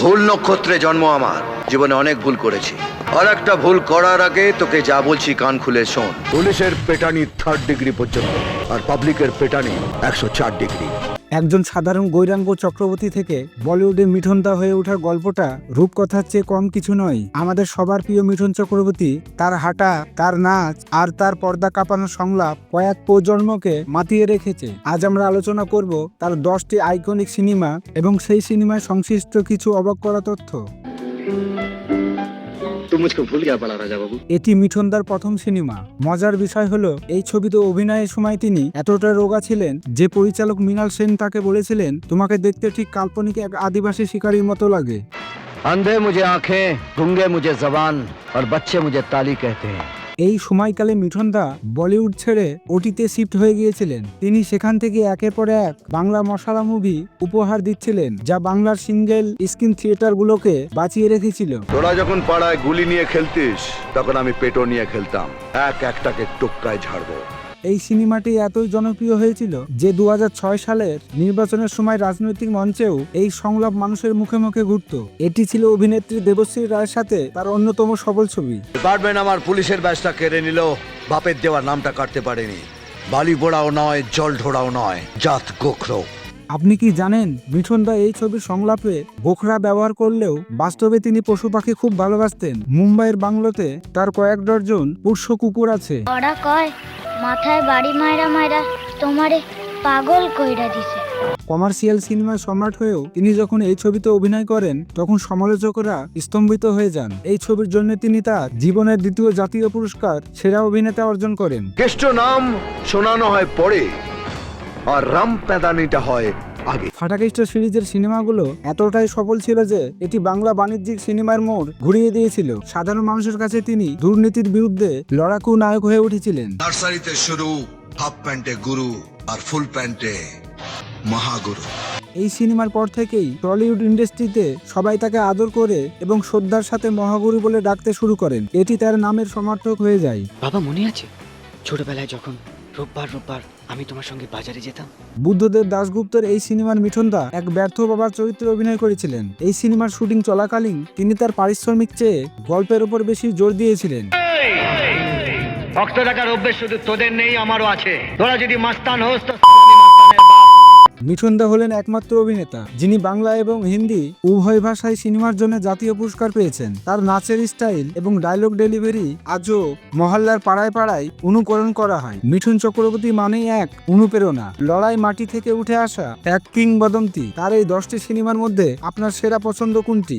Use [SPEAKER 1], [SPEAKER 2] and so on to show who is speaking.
[SPEAKER 1] ভুল নক্ষত্রে জন্ম আমার। জীবনে অনেক ভুল করেছি। আর একটা ভুল করার আগে তোকে যা বলছি কান খুলে শোন। পুলিশের পেটানি থার্ড ডিগ্রি পর্যন্ত, আর পাবলিকের পেটানি একশো চার ডিগ্রি
[SPEAKER 2] একজন সাধারণ গৈরাঙ্গ চক্রবর্তী থেকে বলিউডে মিঠনদা হয়ে ওঠার গল্পটা রূপকথার চেয়ে কম কিছু নয়। আমাদের সবার প্রিয় মিঠুন চক্রবর্তী, তার হাঁটা, তার নাচ আর তার পর্দা কাঁপানো সংলাপ কয়েক প্রজন্মকে মাতিয়ে রেখেছে। আজ আমরা আলোচনা করব তার দশটি আইকনিক সিনেমা এবং সেই সিনেমায় সংশ্লিষ্ট কিছু অবাক করা তথ্য।
[SPEAKER 3] तुम मुझको भूल गया बड़ा राजा बाबू
[SPEAKER 2] এটি মিঠনদার প্রথম সিনেমা মজার বিষয় হলো এই ছবিতে অভিনয়ের সময় তিনি এতটা রোগা ছিলেন যে পরিচালক মৃণাল সেন তাকে বলেছিলেন তোমাকে দেখতে ঠিক কাল্পনিক এক আদিবাসী শিকারীর মতো লাগে
[SPEAKER 1] अंधे मुझे आंखें गूंगे मुझे जबान और बच्चे मुझे ताली कहते हैं
[SPEAKER 2] এই সময়কালে মিঠনদা বলিউড ছেড়ে ওটিতে শিফট হয়ে গিয়েছিলেন। তিনি সেখান থেকে একের পর এক বাংলা মশালা মুভি উপহার দিচ্ছিলেন, যা বাংলার সিঙ্গেল স্ক্রিন থিয়েটারগুলোকে বাঁচিয়ে রেখেছিল।
[SPEAKER 1] তোরা যখন পাড়ায় গুলি নিয়ে খেলতিস, তখন আমি পেটো নিয়ে খেলতাম। এক একটাকে টোক্কায় ঝাড়বো।
[SPEAKER 2] এই সিনেমাটি এতই জনপ্রিয় হয়েছিল যে দু হাজার ছয় সালের নির্বাচনের সময় রাজনৈতিক মঞ্চেও এই সংলাপ মানুষের মুখে মুখে ঘুরত। এটি ছিল অভিনেত্রী দেবশ্রী রায়ের সাথে তার অন্যতম সফল ছবি।
[SPEAKER 1] ডিপার্টমেন্ট আমার পুলিশের ব্যাচটা কেড়ে নিল বাপের দেওয়ার নামটা কাটতে পারেনি। বালি বোড়াও নয় জল ঢোড়াও নয় জাত গোখরো।
[SPEAKER 2] আপনি কি জানেন মিঠুনদা এই ছবির সংলাপে গোখরা ব্যবহার করলেও বাস্তবে তিনি পশু পাখি খুব ভালোবাসতেন। মুম্বাইয়ের বাংলোতে তার কয়েক ডজন পুষ্য কুকুর আছে।
[SPEAKER 4] ওরা কয়? মাথায় বাড়ি মায়রা মায়রা তোমারে পাগল কইরা দিছে।
[SPEAKER 2] কমার্শিয়াল সিনেমার সম্রাট হয়েও তিনি যখন এই ছবিতে অভিনয় করেন তখন সমালোচকরা স্তম্ভিত হয়ে যান। এই ছবির জন্য তিনি তার জীবনের দ্বিতীয় জাতীয় পুরস্কার সেরা অভিনেতা অর্জন করেন।
[SPEAKER 1] কেষ্ট নাম শোনানো হয় পরে আর রাম প্যাদানিটা হয় আগে।
[SPEAKER 2] ফাটাকেষ্ট সিরিজের সিনেমাগুলো এতটাই সফল ছিল যে এটি বাংলা বাণিজ্যিক সিনেমার মোড় ঘুরিয়ে দিয়েছিল। সাধারণ মানুষের কাছে তিনি দুর্নীতির বিরুদ্ধে লড়াকু নায়ক হয়ে উঠেছিলেন।
[SPEAKER 5] নার্সারিতে শুরু হাফ প্যান্টে গুরু আর ফুল প্যান্টে মহাগুরু।
[SPEAKER 2] এই সিনেমার পর থেকেই টলিউড ইন্ডাস্ট্রিতে সবাই তাকে আদর করে এবং শ্রদ্ধার সাথে মহাগুরু বলে ডাকতে শুরু করেন। এটি তার নামের সমর্থক হয়ে যায়।
[SPEAKER 6] বাবা মনে আছে? ছোটবেলায় যখন রোববার রোববার আমি তোমার সঙ্গে বাজারে যেতাম
[SPEAKER 2] বুদ্ধদেব দাশগুপ্তের এই সিনেমার মিঠুনদা এক ব্যর্থ বাবার চরিত্রে অভিনয় করেছিলেন এই সিনেমার শুটিং চলাকালীন তিনি তার পারিশ্রমিক চেয়ে গল্পের উপর বেশি জোর দিয়েছিলেন
[SPEAKER 7] ভক্ত ডাকার অভ্যেস শুধু তোদের নেই আমারও আছে তোরা যদি মাস্তান হোস তো
[SPEAKER 2] মিঠুনদা হলেন একমাত্র অভিনেতা, যিনি বাংলা এবং হিন্দি উভয় ভাষায় সিনেমার জন্য জাতীয় পুরস্কার পেয়েছেন। তার নাচের স্টাইল এবং ডায়লগ ডেলিভারি আজও মহল্লার পাড়ায় পাড়ায় অনুকরণ করা হয়। মিঠুন চক্রবর্তী মানেই এক অনুপ্রেরণা। লড়াই মাটি থেকে উঠে আসা এক কিংবদন্তি। তার এই দশটি সিনেমার মধ্যে আপনার সেরা পছন্দ কোনটি?